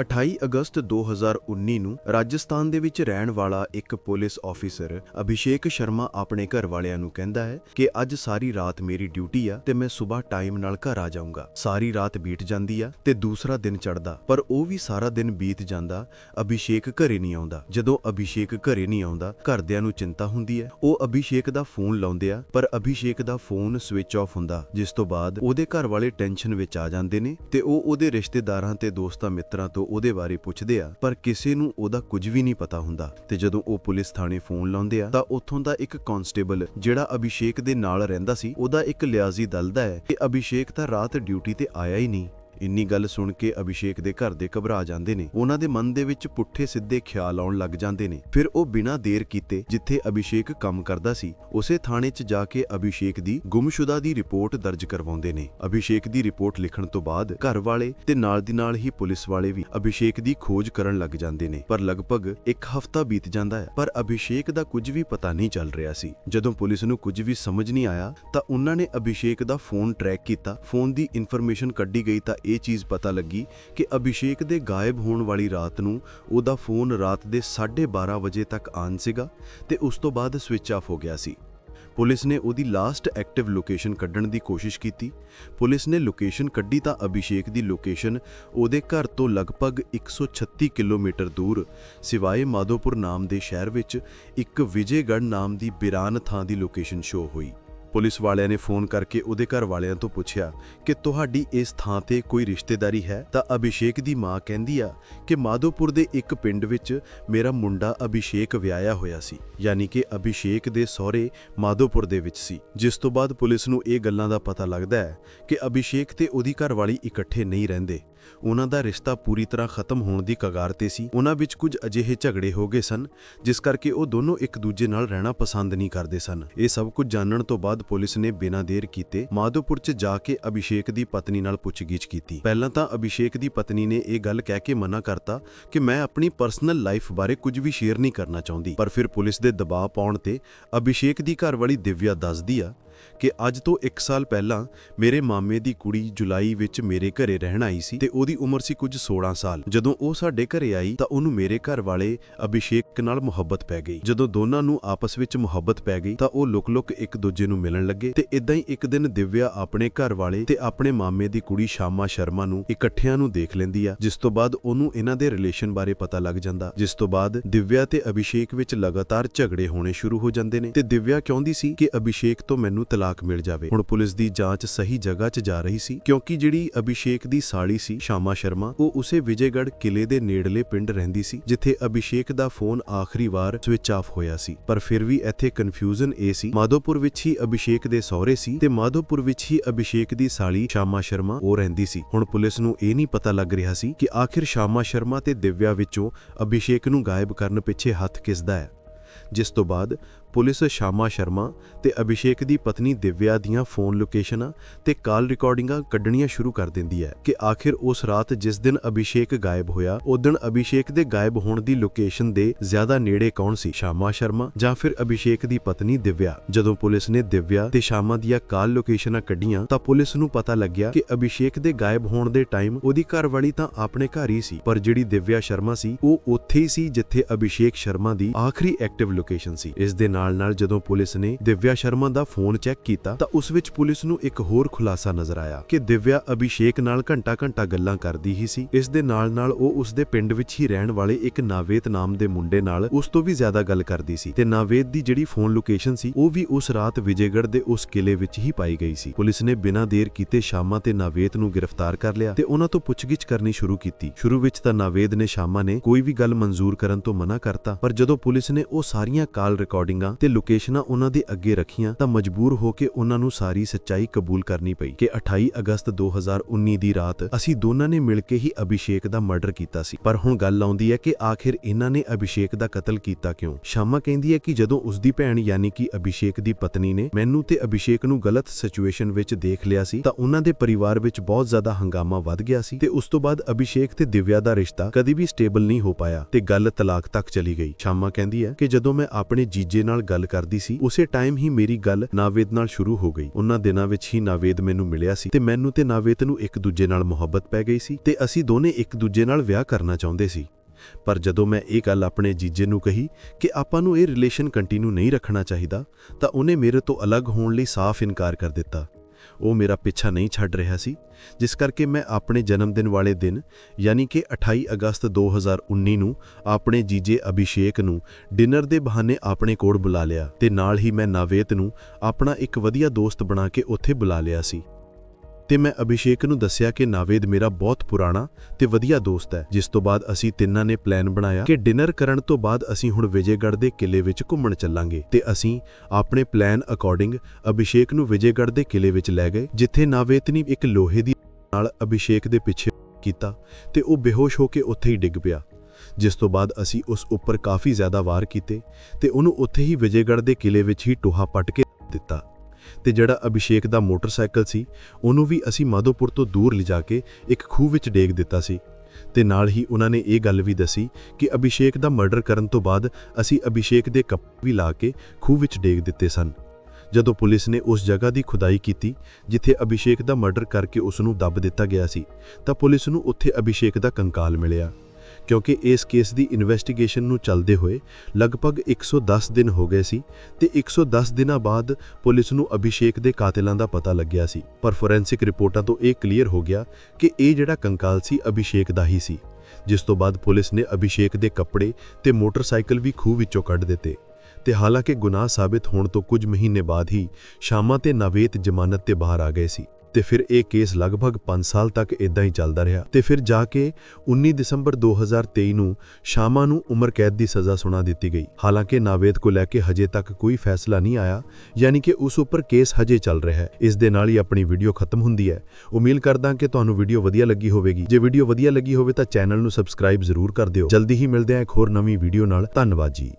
28 ਅਗਸਤ 2019 ਨੂੰ ਰਾਜਸਥਾਨ ਦੇ ਵਿੱਚ ਰਹਿਣ ਵਾਲਾ ਇੱਕ ਪੁਲਿਸ ਆਫੀਸਰ ਅਭਿਸ਼ੇਕ ਸ਼ਰਮਾ ਆਪਣੇ ਘਰ ਵਾਲਿਆਂ ਨੂੰ ਕਹਿੰਦਾ ਹੈ ਕਿ ਅੱਜ ਸਾਰੀ ਰਾਤ ਮੇਰੀ ਡਿਊਟੀ ਆ ਤੇ ਮੈਂ ਸਵੇਰ ਟਾਈਮ ਨਾਲ ਘਰ ਆ ਜਾਊਂਗਾ। ਸਾਰੀ ਰਾਤ ਬੀਤ ਜਾਂਦੀ ਆ ਤੇ ਦੂਸਰਾ ਦਿਨ ਚੜਦਾ ਪਰ ਉਹ ਵੀ ਸਾਰਾ ਦਿਨ ਬੀਤ ਜਾਂਦਾ, ਅਭਿਸ਼ੇਕ ਘਰੇ ਨਹੀਂ ਆਉਂਦਾ। ਜਦੋਂ ਅਭਿਸ਼ੇਕ ਘਰੇ ਨਹੀਂ ਆਉਂਦਾ, ਘਰਦਿਆਂ ਨੂੰ ਚਿੰਤਾ ਹੁੰਦੀ ਹੈ। ਉਹ ਅਭਿਸ਼ੇਕ ਦਾ ਫੋਨ ਲਾਉਂਦੇ ਆ, ਪਰ ਅਭਿਸ਼ੇਕ ਦਾ ਫੋਨ ਸਵਿਚ ਆਫ ਹੁੰਦਾ, ਜਿਸ ਤੋਂ ਬਾਅਦ ਉਹਦੇ ਘਰ ਵਾਲੇ ਟੈਨਸ਼ਨ ਵਿੱਚ ਆ ਜਾਂਦੇ ਨੇ ਤੇ ਉਹ ਉਹਦੇ ਰਿਸ਼ਤੇਦਾਰਾਂ ਤੇ ਦੋਸਤਾਂ ਮਿੱਤਰਾਂ ਤੋਂ ਉਹਦੇ ਬਾਰੇ ਪੁੱਛਦੇ ਆ, ਪਰ ਕਿਸੇ ਨੂੰ ਉਹਦਾ ਕੁਝ ਵੀ ਨਹੀਂ ਪਤਾ ਹੁੰਦਾ। ਤੇ ਜਦੋਂ ਉਹ ਪੁਲਿਸ ਥਾਣੇ ਫੋਨ ਲਾਉਂਦੇ ਆ, ਤਾਂ ਉੱਥੋਂ ਦਾ ਇੱਕ ਕਾਂਸਟੇਬਲ, ਜਿਹੜਾ ਅਭਿਸ਼ੇਕ ਦੇ ਨਾਲ ਰਹਿੰਦਾ ਸੀ, ਉਹਦਾ ਇੱਕ ਲਿਆਜ਼ੀ ਦਲਦਾ ਹੈ। ਕਿ ਅਭਿਸ਼ੇਕ ਤਾਂ ਰਾਤ ਡਿਊਟੀ ਤੇ ਆਇਆ ਹੀ ਨਹੀਂ। ਇੰਨੀ ਗੱਲ ਸੁਣ ਕੇ ਅਭਿਸ਼ੇਕ ਦੇ ਘਰ ਦੇ ਘਬਰਾ ਜਾਂਦੇ ਨੇ। ਉਹਨਾਂ ਦੇ ਮਨ ਦੇ ਵਿੱਚ ਪੁੱਠੇ ਸਿੱਧੇ ਖਿਆਲ ਆਉਣ ਲੱਗ ਜਾਂਦੇ ਨੇ। ਫਿਰ ਉਹ ਬਿਨਾਂ ਦੇਰ ਕੀਤੇ ਜਿੱਥੇ ਅਭਿਸ਼ੇਕ ਕੰਮ ਕਰਦਾ ਸੀ, ਉਸੇ ਥਾਣੇ 'ਚ ਜਾ ਕੇ ਅਭਿਸ਼ੇਕ ਦੀ ਗੁੰਮਸ਼ੁਦਾ ਦੀ ਰਿਪੋਰਟ ਦਰਜ ਕਰਵਾਉਂਦੇ ਨੇ। ਅਭਿਸ਼ੇਕ ਦੀ ਰਿਪੋਰਟ ਲਿਖਣ ਤੋਂ ਬਾਅਦ ਘਰ ਵਾਲੇ ਤੇ ਨਾਲ ਦੀ ਨਾਲ ਹੀ ਪੁਲਿਸ ਵਾਲੇ ਵੀ ਅਭਿਸ਼ੇਕ ਦੀ ਖੋਜ ਕਰਨ ਲੱਗ ਜਾਂਦੇ ਨੇ। ਪਰ ਲਗਭਗ ਇੱਕ ਹਫ਼ਤਾ ਬੀਤ ਜਾਂਦਾ ਹੈ, ਪਰ ਅਭਿਸ਼ੇਕ ਦਾ ਕੁਝ ਵੀ ਪਤਾ ਨਹੀਂ ਚੱਲ ਰਿਹਾ ਸੀ। ਜਦੋਂ ਪੁਲਿਸ ਨੂੰ ਕੁਝ ਵੀ ਸਮਝ ਨਹੀਂ ਆਇਆ, ਤਾਂ ਉਹਨਾਂ ਨੇ ਅਭਿਸ਼ੇਕ ਦਾ ਫੋਨ ਟਰੈਕ ਕੀਤਾ। ਫੋਨ ਦੀ ਇਨਫੋਰਮੇਸ਼ਨ ਕੱਢੀ ਗਈ ਤਾਂ ਇਹ ਚੀਜ਼ ਪਤਾ ਲੱਗੀ ਕਿ ਅਭਿਸ਼ੇਕ ਦੇ ਗਾਇਬ ਹੋਣ ਵਾਲੀ ਰਾਤ ਨੂੰ ਉਹਦਾ ਫੋਨ ਰਾਤ ਦੇ 12:30 ਵਜੇ ਤੱਕ ਆਨ ਸੀਗਾ ਤੇ ਉਸ ਤੋਂ ਬਾਅਦ ਸਵਿਚ ਆਫ ਹੋ ਗਿਆ ਸੀ। ਪੁਲਿਸ ਨੇ ਉਹਦੀ ਲਾਸਟ ਐਕਟਿਵ ਲੋਕੇਸ਼ਨ ਕੱਢਣ ਦੀ ਕੋਸ਼ਿਸ਼ ਕੀਤੀ। ਪੁਲਿਸ ਨੇ ਲੋਕੇਸ਼ਨ ਕੱਢੀ ਤਾਂ ਅਭਿਸ਼ੇਕ ਦੀ ਲੋਕੇਸ਼ਨ ਉਹਦੇ ਘਰ ਤੋਂ ਲਗਭਗ 136 ਕਿਲੋਮੀਟਰ ਦੂਰ, ਸਿਵਾਏ ਮਾਧੋਪੁਰ ਨਾਮ ਦੇ ਸ਼ਹਿਰ ਵਿੱਚ ਇੱਕ ਵਿਜੇਗੜ੍ਹ ਨਾਮ ਦੀ ਬਿਰਾਨ ਥਾਂ ਦੀ ਲੋਕੇਸ਼ਨ ਸ਼ੋ ਹੋਈ। ਪੁਲਿਸ ਵਾਲਿਆਂ ਨੇ ਫੋਨ ਕਰਕੇ ਉਹਦੇ ਘਰ ਵਾਲਿਆਂ ਤੋਂ ਪੁੱਛਿਆ ਕਿ ਤੁਹਾਡੀ ਇਸ ਥਾਂ ਤੇ ਕੋਈ ਰਿਸ਼ਤੇਦਾਰੀ ਹੈ? ਤਾਂ ਅਭਿਸ਼ੇਕ ਦੀ ਮਾਂ ਕਹਿੰਦੀ ਆ ਕਿ ਮਾਧੋਪੁਰ ਦੇ ਇੱਕ ਪਿੰਡ ਵਿੱਚ ਮੇਰਾ ਮੁੰਡਾ ਅਭਿਸ਼ੇਕ ਵਿਆਹਿਆ ਹੋਇਆ ਸੀ, ਯਾਨੀ ਕਿ ਅਭਿਸ਼ੇਕ ਦੇ ਸਹੁਰੇ ਮਾਧੋਪੁਰ ਦੇ ਵਿੱਚ ਸੀ। ਜਿਸ ਤੋਂ ਬਾਅਦ ਪੁਲਿਸ ਨੂੰ ਇਹ ਗੱਲਾਂ ਦਾ ਪਤਾ ਲੱਗਦਾ ਹੈ ਕਿ ਅਭਿਸ਼ੇਕ ਤੇ ਉਹਦੀ ਘਰਵਾਲੀ ਇਕੱਠੇ ਨਹੀਂ ਰਹਿੰਦੇ। ਉਹਨਾਂ ਦਾ ਰਿਸ਼ਤਾ ਪੂਰੀ ਤਰ੍ਹਾਂ ਖਤਮ ਹੋਣ ਦੀ ਕਗਾਰ ਤੇ ਸੀ। ਉਹਨਾਂ ਵਿੱਚ ਕੁਝ ਅਜਿਹੇ ਝਗੜੇ ਹੋ ਗਏ ਸਨ, ਜਿਸ ਕਰਕੇ ਉਹ ਦੋਨੋਂ ਇੱਕ ਦੂਜੇ ਨਾਲ ਰਹਿਣਾ ਪਸੰਦ ਨਹੀਂ ਕਰਦੇ ਸਨ। ਇਹ ਸਭ ਕੁਝ ਜਾਣਨ ਤੋਂ ਬਾਅਦ ਪੁਲਿਸ ਨੇ ਬਿਨਾਂ ਦੇਰ ਕੀਤੇ ਮਾਧੋਪੁਰ 'ਚ ਜਾ ਕੇ ਅਭਿਸ਼ੇਕ ਦੀ ਪਤਨੀ ਨਾਲ ਪੁੱਛਗਿੱਛ ਕੀਤੀ। ਪਹਿਲਾਂ ਤਾਂ ਅਭਿਸ਼ੇਕ ਦੀ ਪਤਨੀ ਨੇ ਇਹ ਗੱਲ ਕਹਿ ਕੇ ਮਨਾ ਕਰਤਾ ਕਿ ਮੈਂ ਆਪਣੀ ਪਰਸਨਲ ਲਾਈਫ ਬਾਰੇ ਕੁਝ ਵੀ ਸ਼ੇਅਰ ਨਹੀਂ ਕਰਨਾ ਚਾਹੁੰਦੀ। ਪਰ ਫਿਰ ਪੁਲਿਸ ਦੇ ਦਬਾਅ ਪਾਉਣ ਤੇ ਅਭਿਸ਼ੇਕ ਦੀ ਘਰਵਾਲੀ ਦਿਵਿਆ ਦੱਸਦੀ ਆ ਕਿ ਅੱਜ ਤੋਂ 1 ਸਾਲ ਪਹਿਲਾਂ ਮੇਰੇ ਮਾਮੇ ਦੀ ਕੁੜੀ ਜੁਲਾਈ ਵਿੱਚ ਮੇਰੇ ਘਰੇ ਰਹਿਣ ਆਈ ਸੀ ਤੇ ਉਹਦੀ ਉਮਰ ਸੀ ਕੁਝ 16 ਸਾਲ। ਜਦੋਂ ਉਹ ਸਾਡੇ ਘਰੇ ਆਈ ਤਾਂ ਉਹਨੂੰ ਮੇਰੇ ਘਰ ਵਾਲੇ ਅਭਿਸ਼ੇਕ ਨਾਲ ਮੁਹੱਬਤ ਪੈ ਗਈ। ਜਦੋਂ ਦੋਨਾਂ ਨੂੰ ਆਪਸ ਵਿੱਚ ਮੁਹੱਬਤ ਪੈ ਗਈ ਤਾਂ ਉਹ ਲੁਕ-ਲੁਕ ਇੱਕ ਦੂਜੇ ਨੂੰ ਮਿਲਣ ਲੱਗੇ ਤੇ ਇਦਾਂ ਹੀ ਇੱਕ ਦਿਨ ਦਿਵਿਆ ਆਪਣੇ ਘਰ ਵਾਲੇ ਤੇ ਆਪਣੇ ਮਾਮੇ ਦੀ ਕੁੜੀ ਸ਼ਾਮਾ ਸ਼ਰਮਾ ਨੂੰ ਇਕੱਠਿਆਂ ਨੂੰ ਦੇਖ ਲੈਂਦੀ ਆ, ਜਿਸ ਤੋਂ ਬਾਅਦ ਉਹਨੂੰ ਇਹਨਾਂ ਦੇ ਰਿਲੇਸ਼ਨ ਬਾਰੇ ਪਤਾ ਲੱਗ ਜਾਂਦਾ, ਜਿਸ ਤੋਂ ਬਾਅਦ ਦਿਵਿਆ ਤੇ ਅਭਿਸ਼ੇਕ ਵਿੱਚ ਲਗਾਤਾਰ ਝਗੜੇ ਹੋਣੇ ਸ਼ੁਰੂ ਹੋ ਜਾਂਦੇ ਨੇ ਤੇ ਦਿਵਿਆ ਚਾਹੁੰਦੀ ਸੀ ਕਿ ਅਭਿਸ਼ੇਕ ਤੋਂ ਮੈਨੂੰ ਤਲਾਕ ਮਿਲ ਜਾਵੇ। ਹੁਣ ਪੁਲਿਸ ਦੀ ਜਾਂਚ ਸਹੀ ਜਗ੍ਹਾ 'ਚ ਜਾ ਰਹੀ ਸੀ, ਕਿਉਂਕਿ ਜਿਹੜੀ ਅਭਿਸ਼ੇਕ ਦੀ ਸਾਲੀ ਸੀ, ਸ਼ਾਮਾ ਸ਼ਰਮਾ, ਉਹ ਉਸੇ ਵਿਜੇਗੜ੍ਹ ਕਿਲੇ ਦੇ ਨੇੜਲੇ ਪਿੰਡ ਰਹਿੰਦੀ ਸੀ, ਜਿੱਥੇ ਅਭਿਸ਼ੇਕ ਦਾ ਫੋਨ ਆਖਰੀ ਵਾਰ ਸਵਿਚ ਆਫ ਹੋਇਆ ਸੀ। ਪਰ ਫਿਰ ਵੀ ਇੱਥੇ ਕਨਫਿਊਜ਼ਨ ਇਹ ਸੀ, ਮਾਧੋਪੁਰ ਵਿੱਚ ਹੀ ਅਭਿਸ਼ੇਕ ਦੇ ਸਹੁਰੇ ਸੀ ਤੇ ਮਾਧੋਪੁਰ ਵਿੱਚ ਹੀ ਅਭਿਸ਼ੇਕ ਦੀ ਸਾਲੀ ਸ਼ਾਮਾ ਸ਼ਰਮਾ ਉਹ ਰਹਿੰਦੀ ਸੀ। ਹੁਣ ਪੁਲਿਸ ਨੂੰ ਇਹ ਨਹੀਂ ਪਤਾ ਲੱਗ ਰਿਹਾ ਸੀ ਕਿ ਆਖਿਰ ਸ਼ਾਮਾ ਸ਼ਰਮਾ ਤੇ ਦਿਵਿਆ ਵਿੱਚੋਂ ਅਭਿਸ਼ੇਕ ਨੂੰ ਗਾਇਬ ਕਰਨ ਪਿੱਛੇ ਹੱਥ ਕਿਸ ਦਾ ਹੈ। ਜਿਸ ਤੋਂ ਬਾਅਦ ਪੁਲਿਸ ਸ਼ਾਮਾ ਸ਼ਰਮਾ ਤੇ ਅਭਿਸ਼ੇਕ ਦੀ ਪਤਨੀ ਦਿਵਿਆ ਦੀਆਂ ਫੋਨ ਲੋਕੇਸ਼ਨਾਂ ਤੇ ਕਾਲ ਰਿਕਾਰਡਿੰਗਾਂ ਕੱਢਣੀਆਂ ਸ਼ੁਰੂ ਕਰ ਦਿੰਦੀ ਹੈ ਕਿ ਆਖਿਰ ਉਸ ਰਾਤ ਜਿਸ ਦਿਨ ਅਭਿਸ਼ੇਕ ਗਾਇਬ ਹੋਇਆ ਉਦੋਂ ਅਭਿਸ਼ੇਕ ਦੇ ਗਾਇਬ ਹੋਣ ਦੀ ਲੋਕੇਸ਼ਨ ਦੇ ਜ਼ਿਆਦਾ ਨੇੜੇ ਕੌਣ ਸੀ? ਸ਼ਾਮਾ ਸ਼ਰਮਾ ਜਾਂ ਫਿਰ ਅਭਿਸ਼ੇਕ ਦੀ ਪਤਨੀ ਦਿਵਿਆ? ਜਦੋਂ ਪੁਲਿਸ ਨੇ ਦਿਵਿਆ ਤੇ ਸ਼ਾਮਾ ਦੀਆਂ ਕਾਲ ਲੋਕੇਸ਼ਨਾਂ ਕੱਢੀਆਂ, ਤਾਂ ਪੁਲਿਸ ਨੂੰ ਪਤਾ ਲੱਗਿਆ ਕਿ ਅਭਿਸ਼ੇਕ ਦੇ ਗਾਇਬ ਹੋਣ ਦੇ ਟਾਈਮ ਉਹਦੀ ਘਰਵਾਲੀ ਤਾਂ ਆਪਣੇ ਘਰ ਹੀ ਸੀ, ਪਰ ਜਿਹੜੀ ਦਿਵਿਆ ਸ਼ਰਮਾ ਸੀ, ਉਹ ਉੱਥੇ ਹੀ ਸੀ ਜਿੱਥੇ ਅਭਿਸ਼ੇਕ ਸ਼ਰਮਾ ਦੀ ਆਖਰੀ ਐਕਟਿਵ ਲੋਕੇਸ਼ਨ ਸੀ। ਇਸ ਦੇ ਨਾਲ ਨਾਲ ਨਾਲ ਜਦੋਂ ਪੁਲਿਸ ਨੇ ਦਿਵਿਆ ਸ਼ਰਮਾ ਦਾ ਫੋਨ ਚੈੱਕ ਕੀਤਾ ਤਾਂ ਉਸ ਵਿੱਚ ਪੁਲਿਸ ਨੂੰ ਇੱਕ ਹੋਰ ਖੁਲਾਸਾ ਨਜ਼ਰ ਆਇਆ ਕਿ ਦਿਵਿਆ ਅਭਿਸ਼ੇਕ ਨਾਲ ਘੰਟਾ-ਘੰਟਾ ਗੱਲਾਂ ਕਰਦੀ ਹੀ ਸੀ। ਇਸ ਦੇ ਨਾਲ-ਨਾਲ ਉਹ ਉਸ ਦੇ ਪਿੰਡ ਵਿੱਚ ਹੀ ਰਹਿਣ ਵਾਲੇ ਇੱਕ ਨਾਵੇਤ ਨਾਮ ਦੇ ਮੁੰਡੇ ਨਾਲ ਉਸ ਤੋਂ ਵੀ ਜ਼ਿਆਦਾ ਗੱਲ ਕਰਦੀ ਸੀ ਤੇ ਨਾਵੇਦ ਦੀ ਜਿਹੜੀ ਫੋਨ ਲੋਕੇਸ਼ਨ ਸੀ, ਉਹ ਵੀ ਉਸ ਰਾਤ ਵਿਜੇਗੜ ਦੇ ਉਸ ਕਿਲੇ ਵਿੱਚ ਹੀ ਪਾਈ ਗਈ ਸੀ। ਪੁਲਿਸ ਨੇ ਬਿਨਾਂ ਦੇਰ ਕੀਤੇ ਸ਼ਾਮਾ ਤੇ ਨਾਵੇਦ ਨੂੰ ਗ੍ਰਿਫਤਾਰ ਕਰ ਲਿਆ ਤੇ ਉਹਨਾਂ ਤੋਂ ਪੁੱਛਗਿੱਛ ਕਰਨੀ ਸ਼ੁਰੂ ਕੀਤੀ। ਸ਼ੁਰੂ ਵਿੱਚ ਤਾਂ ਨਾਵੇਦ ਨੇ ਸ਼ਾਮਾ ਨੇ ਕੋਈ ਵੀ ਗੱਲ ਮਨਜ਼ੂਰ ਕਰਨ ਤੋਂ ਮਨਾ ਕਰਤਾ, ਪਰ ਜਦੋਂ ਪੁਲਿਸ ਨੇ ਉਹ ਸਾਰੀਆਂ ਕਾਲ ਰਿਕਾਰਡਿੰਗਾਂ ਤੇ ਲੋਕੇਸ਼ਨਾਂ ਉਹਨਾਂ ਦੇ ਅੱਗੇ ਰੱਖੀਆਂ ਤਾਂ ਮਜਬੂਰ ਹੋ ਕੇ ਉਹਨਾਂ ਨੂੰ ਸਾਰੀ ਸੱਚਾਈ ਕਬੂਲ ਕਰਨੀ ਪਈ ਕਿ 28 ਅਗਸਤ 2019 ਦੀ ਰਾਤ ਅਸੀਂ ਦੋਨਾਂ ਨੇ ਮਿਲ ਕੇ ਹੀ ਅਭਿਸ਼ੇਕ ਦਾ ਮਰਡਰ ਕੀਤਾ ਸੀ। ਪਰ ਹੁਣ ਗੱਲ ਆਉਂਦੀ ਹੈ ਕਿ ਆਖਿਰ ਇਹਨਾਂ ਨੇ ਅਭਿਸ਼ੇਕ ਦਾ ਕਤਲ ਕੀਤਾ ਕਿਉਂ? ਸ਼ਾਮਾ ਕਹਿੰਦੀ ਹੈ ਕਿ ਜਦੋਂ ਉਸ ਦੀ ਭੈਣ ਯਾਨੀ ਕਿ ਅਭਿਸ਼ੇਕ ਦੀ ਪਤਨੀ ਨੇ ਮੈਨੂੰ ਤੇ ਅਭਿਸ਼ੇਕ ਨੂੰ ਗਲਤ ਸਿਚੁਏਸ਼ਨ ਵਿੱਚ ਦੇਖ ਲਿਆ ਸੀ ਤਾਂ ਉਹਨਾਂ ਦੇ ਪਰਿਵਾਰ ਵਿੱਚ ਬਹੁਤ ਜ਼ਿਆਦਾ ਹੰਗਾਮਾ ਵੱਧ ਗਿਆ ਸੀ ਤੇ ਉਸ ਤੋਂ ਬਾਅਦ ਅਭਿਸ਼ੇਕ ਤੇ ਦਿਵਿਆ ਦਾ ਰਿਸ਼ਤਾ ਕਦੀ ਵੀ ਸਟੇਬਲ ਨਹੀਂ ਹੋ ਪਾਇਆ ਤੇ ਗੱਲ ਤਲਾਕ ਤੱਕ ਚਲੀ ਗਈ। ਸ਼ਾਮਾ ਕਹਿੰਦੀ ਹੈ ਕਿ ਜਦੋਂ ਮੈਂ ਆਪਣੇ ਜੀਜੇ ਨਾਲ ਗੱਲ ਕਰਦੀ ਸੀ, ਉਸੇ ਟਾਈਮ ਹੀ ਮੇਰੀ ਗੱਲ ਨਾਵੇਦ ਨਾਲ ਸ਼ੁਰੂ ਹੋ ਗਈ। ਉਹਨਾਂ ਦਿਨਾਂ ਵਿੱਚ ਹੀ ਨਾਵੇਦ ਮੈਨੂੰ ਮਿਲਿਆ ਸੀ ਤੇ ਮੈਨੂੰ ਤੇ ਨਾਵੇਦ ਨੂੰ ਇੱਕ ਦੂਜੇ ਨਾਲ ਮੁਹੱਬਤ ਪੈ ਗਈ ਸੀ ਤੇ ਅਸੀਂ ਦੋਨੇ ਇੱਕ ਦੂਜੇ ਨਾਲ ਵਿਆਹ ਕਰਨਾ ਚਾਹੁੰਦੇ ਸੀ। ਪਰ ਜਦੋਂ ਮੈਂ ਇਹ ਗੱਲ ਆਪਣੇ ਜੀਜੇ ਨੂੰ ਕਹੀ ਕਿ ਆਪਾਂ ਨੂੰ ਇਹ ਰਿਲੇਸ਼ਨ ਕੰਟੀਨਿਊ ਨਹੀਂ ਰੱਖਣਾ ਚਾਹੀਦਾ, ਤਾਂ ਉਹਨੇ ਮੇਰੇ ਤੋਂ ਅਲੱਗ ਹੋਣ ਲਈ ਸਾਫ਼ ਇਨਕਾਰ ਕਰ ਦਿੱਤਾ। ਉਹ ਮੇਰਾ ਪਿੱਛਾ ਨਹੀਂ ਛੱਡ ਰਿਹਾ ਸੀ, ਜਿਸ ਕਰਕੇ ਮੈਂ ਆਪਣੇ ਜਨਮ ਦਿਨ ਵਾਲੇ ਦਿਨ, ਯਾਨੀ ਕਿ 28 ਅਗਸਤ 2019 ਨੂੰ ਆਪਣੇ ਜੀਜੇ ਅਭਿਸ਼ੇਕ ਨੂੰ ਡਿਨਰ ਦੇ ਬਹਾਨੇ ਆਪਣੇ ਕੋਲ ਬੁਲਾ ਲਿਆ ਤੇ ਨਾਲ ਹੀ ਮੈਂ ਨਾਵੇਤ ਨੂੰ ਆਪਣਾ ਇੱਕ ਵਧੀਆ ਦੋਸਤ ਬਣਾ ਕੇ ਉੱਥੇ ਬੁਲਾ ਲਿਆ ਸੀ। ਤੇ ਮੈਂ ਅਭਿਸ਼ੇਕ ਨੂੰ ਦੱਸਿਆ ਕਿ ਨਾਵੇਦ ਮੇਰਾ ਬਹੁਤ ਪੁਰਾਣਾ ਤੇ ਵਧੀਆ ਦੋਸਤ ਹੈ, ਜਿਸ ਤੋਂ ਬਾਅਦ ਅਸੀਂ ਤਿੰਨਾਂ ਨੇ ਪਲਾਨ ਬਣਾਇਆ ਕਿ ਡਿਨਰ ਕਰਨ ਤੋਂ ਬਾਅਦ ਅਸੀਂ ਹੁਣ ਵਿਜੇਗੜ੍ਹ ਦੇ ਕਿਲੇ ਵਿੱਚ ਘੁੰਮਣ ਚੱਲਾਂਗੇ ਤੇ ਅਸੀਂ ਆਪਣੇ ਪਲਾਨ ਅਕੋਰਡਿੰਗ ਅਭਿਸ਼ੇਕ ਨੂੰ ਵਿਜੇਗੜ੍ਹ ਦੇ ਕਿਲੇ ਵਿੱਚ ਲੈ ਗਏ, ਜਿੱਥੇ ਨਾਵੇਦ ਨੇ ਇੱਕ ਲੋਹੇ ਦੀ ਨਾਲ ਅਭਿਸ਼ੇਕ ਦੇ ਪਿੱਛੇ ਕੀਤਾ ਤੇ ਉਹ ਬੇਹੋਸ਼ ਹੋ ਕੇ ਉੱਥੇ ਹੀ ਡਿੱਗ ਪਿਆ। ਜਿਸ ਤੋਂ ਬਾਅਦ ਅਸੀਂ ਉਸ ਉੱਪਰ ਕਾਫੀ ਜ਼ਿਆਦਾ ਵਾਰ ਕੀਤੇ ਤੇ ਉਹਨੂੰ ਉੱਥੇ ਹੀ ਵਿਜੇਗੜ੍ਹ ਦੇ ਕਿਲੇ ਵਿੱਚ ਹੀ ਟੋਹਾ ਪੱਟ ਕੇ ਦਿੱਤਾ। ਤੇ ਜਿਹੜਾ ਅਭਿਸ਼ੇਕ ਦਾ ਮੋਟਰਸਾਈਕਲ ਸੀ, ਉਹਨੂੰ ਵੀ ਅਸੀਂ ਮਾਧੋਪੁਰ ਤੋਂ ਦੂਰ ਲਿਜਾ ਕੇ ਇੱਕ ਖੂਹ ਵਿੱਚ ਡੇਗ ਦਿੱਤਾ ਸੀ। ਤੇ ਨਾਲ ਹੀ ਉਹਨਾਂ ਨੇ ਇਹ ਗੱਲ ਵੀ ਦੱਸੀ ਕਿ ਅਭਿਸ਼ੇਕ ਦਾ ਮਰਡਰ ਕਰਨ ਤੋਂ ਬਾਅਦ ਅਸੀਂ ਅਭਿਸ਼ੇਕ ਦੇ ਕੱਪੜੇ ਵੀ ਲਾ ਕੇ ਖੂਹ ਵਿੱਚ ਡੇਗ ਦਿੱਤੇ ਸਨ। ਜਦੋਂ ਪੁਲਿਸ ਨੇ ਉਸ ਜਗ੍ਹਾ ਦੀ ਖੁਦਾਈ ਕੀਤੀ, ਜਿੱਥੇ ਅਭਿਸ਼ੇਕ ਦਾ ਮਰਡਰ ਕਰਕੇ ਉਸ ਨੂੰ ਦੱਬ ਦਿੱਤਾ ਗਿਆ ਸੀ, ਤਾਂ ਪੁਲਿਸ ਨੂੰ ਉੱਥੇ ਅਭਿਸ਼ੇਕ ਦਾ ਕੰਕਾਲ ਮਿਲਿਆ। ਕਿਉਂਕਿ ਇਸ ਕੇਸ ਦੀ ਇਨਵੈਸਟੀਗੇਸ਼ਨ ਨੂੰ ਚੱਲਦੇ ਹੋਏ ਲਗਭਗ 110 ਦਿਨ ਹੋ ਗਏ ਸੀ ਤੇ 110 ਦਿਨਾਂ ਬਾਅਦ ਪੁਲਿਸ ਨੂੰ ਅਭਿਸ਼ੇਕ ਦੇ ਕਾਤਲਾਂ ਦਾ ਪਤਾ ਲੱਗਿਆ ਸੀ। ਪਰ ਫੋਰੈਂਸਿਕ ਰਿਪੋਰਟਾਂ ਤੋਂ ਇਹ ਕਲੀਅਰ ਹੋ ਗਿਆ ਕਿ ਇਹ ਜਿਹੜਾ ਕੰਕਾਲ ਸੀ ਅਭਿਸ਼ੇਕ ਦਾ ਹੀ ਸੀ, ਜਿਸ ਤੋਂ ਬਾਅਦ ਪੁਲਿਸ ਨੇ ਅਭਿਸ਼ੇਕ ਦੇ ਕੱਪੜੇ ਤੇ ਮੋਟਰਸਾਈਕਲ ਵੀ ਖੂਹ ਵਿੱਚੋਂ ਕੱਢ ਦਿੱਤੇ ਤੇ ਹਾਲਾਂਕਿ ਗੁਨਾਹ ਸਾਬਿਤ ਹੋਣ ਤੋਂ ਕੁਝ ਮਹੀਨੇ ਬਾਅਦ ਹੀ ਸ਼ਾਮਾ ਤੇ ਨਵੇਤ ਜ਼ਮਾਨਤ ਤੇ ਬਾਹਰ ਆ ਗਏ ਸੀ। ਤੇ ਫਿਰ ਇਹ ਕੇਸ ਲਗਭਗ 5 ਸਾਲ ਤੱਕ ਇਦਾਂ ਹੀ ਚੱਲਦਾ ਰਿਹਾ ਤੇ ਫਿਰ ਜਾ ਕੇ 19 ਦਸੰਬਰ 2023 ਨੂੰ ਸ਼ਾਮਾ ਨੂੰ ਉਮਰ ਕੈਦ ਦੀ ਸਜ਼ਾ ਸੁਣਾ ਦਿੱਤੀ ਗਈ। ਹਾਲਾਂਕਿ ਨਾਵੇਦ ਕੋ ਲੈ ਕੇ ਹਜੇ ਤੱਕ ਕੋਈ ਫੈਸਲਾ ਨਹੀਂ ਆਇਆ, ਯਾਨੀ ਕਿ ਉਸ ਉੱਪਰ ਕੇਸ ਹਜੇ ਚੱਲ ਰਿਹਾ ਹੈ। ਇਸ ਦੇ ਨਾਲ ਹੀ ਆਪਣੀ ਵੀਡੀਓ ਖਤਮ ਹੁੰਦੀ ਹੈ। ਉਮੀਦ ਕਰਦਾ ਕਿ ਤੁਹਾਨੂੰ ਵੀਡੀਓ ਵਧੀਆ ਲੱਗੀ ਹੋਵੇਗੀ। ਜੇ ਵੀਡੀਓ ਵਧੀਆ ਲੱਗੀ ਹੋਵੇ ਤਾਂ ਚੈਨਲ ਨੂੰ ਸਬਸਕ੍ਰਾਈਬ ਜ਼ਰੂਰ ਕਰ ਦਿਓ। ਜਲਦੀ ਹੀ ਮਿਲਦੇ ਹਾਂ ਇੱਕ ਹੋਰ ਨਵੀਂ ਵੀਡੀਓ ਨਾਲ। ਧੰਨਵਾਦ ਜੀ।